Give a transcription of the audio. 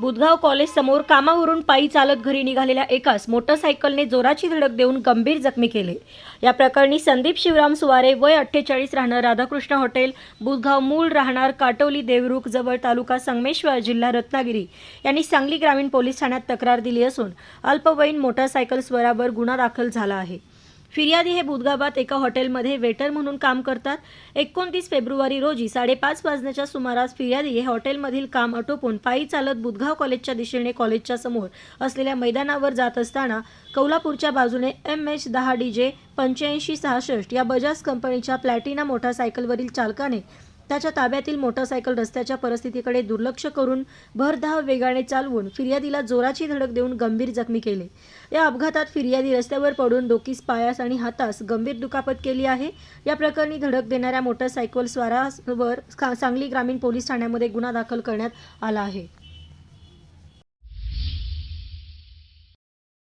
Budhgaon college समोर कामावरून पायी चालत घरी निघालेल्या एकास मोटरसायकलने जोराची धडक देऊन गंभीर जखमी केले. या प्रकरणी संदीप शिवराम सुवारे वय अठ्ठेचाळीस राहणार राधाकृष्ण हॉटेल बुधगाव मूळ राहणार काटोली देवरुख जवळ तालुका संगमेश्वर जिल्हा रत्नागिरी. यांनी सांगली ग्रामीण पोलीस ठाण्यात तक्रार दिली असून अल्पवयीन मोटरसायकल स्वरावर गुन्हा दाखल झाला आहे. फिर्यादी हे बुधगावात एका हॉटेलमध्ये वेटर म्हणून काम करतात. एकोणतीस फेब्रुवारी रोजी साडेपाच वाजण्याच्या सुमारास फिर्यादी हे हॉटेलमधील काम आटोपून पायी चालत बुधगाव कॉलेजच्या दिशेने कॉलेजच्या समोर असलेल्या मैदानावर जात असताना कौलापूरच्या बाजूने एम एच दहा डी जे पंच्याऐंशी सहासष्ट या बजाज कंपनीच्या प्लॅटिना मोटारसायकलवरील चालकाने त्याच्या ताब्यातील मोटारसायकल रस्त्याच्या परिस्थितीकडे दुर्लक्ष करून भरधाव वेगाने चालवून फिर्यादीला जोराची धडक देऊन गंभीर जखमी केले. या अपघातात फिर्यादी रस्त्यावर पडून डोकीस पायास आणि हातास गंभीर दुखापत केली आहे. या प्रकरणी धडक देणाऱ्या मोटारसायकल स्वारावर सांगली ग्रामीण पोलीस ठाण्यामध्ये गुन्हा दाखल करण्यात आला आहे.